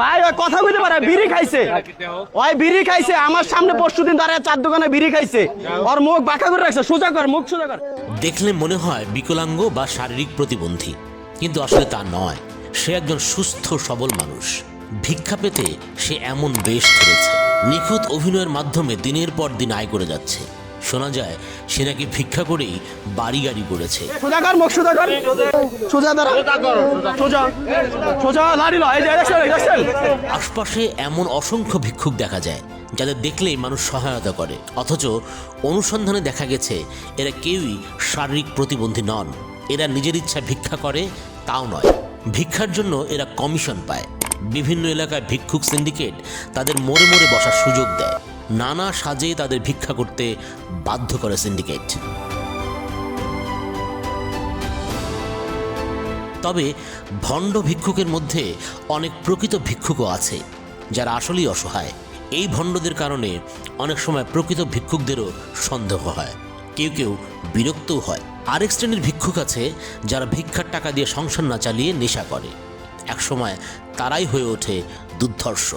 ভাই, ওই কথা পারে, বিড়ি খাইছে। ওই বিড়ি খাইছে, আমার সামনে দাঁড়ায় চার দোকানে বিড়ি খাইছে। ওর মুখ বাঁকা করে রাখছে, সোজা কর, মুখ সোজা কর। দেখলে মনে হয় বিকলাঙ্গ বা শারীরিক প্রতিবন্ধী, কিন্তু আসলে তা নয়। সে একজন সুস্থ, সবল মানুষ। ভিক্ষা পেতে সে এমন বেশ ধরেছে। নিখুঁত অভিনয়ের মাধ্যমে দিনের পর দিন আয় করে যাচ্ছে। শোনা যায় সে নাকি ভিক্ষা করেই বাড়ি গাড়ি করেছে মুখ সোজা সোজা সোজা লাড়ি আশপাশে এমন অসংখ্য ভিক্ষুক দেখা যায় যাদের দেখলেই মানুষ সহায়তা করে। অথচ অনুসন্ধানে দেখা গেছে এরা কেউই শারীরিক প্রতিবন্ধী নন। এরা নিজের ইচ্ছা ভিক্ষা করে তাও নয়। ভিক্ষার জন্য এরা কমিশন পায়। বিভিন্ন এলাকায় ভিক্ষুক সিন্ডিকেট তাদের মোড়ে মোড়ে বসার সুযোগ দেয়। নানা সাজে তাদের ভিক্ষা করতে বাধ্য করে সিন্ডিকেট। তবে ভণ্ড ভিক্ষুকের মধ্যে অনেক প্রকৃত ভিক্ষুকও আছে, যারা আসলেই অসহায়। এই ভণ্ডদের কারণে অনেক সময় প্রকৃত ভিক্ষুকদেরও সন্দেহ হয়। কেউ কেউ বিরক্তও হয়। আরেক শ্রেণির ভিক্ষুক আছে, যারা ভিক্ষার টাকা দিয়ে সংসার না চালিয়ে নেশা করে। একসময় তারাই হয়ে ওঠে দুর্ধর্ষ।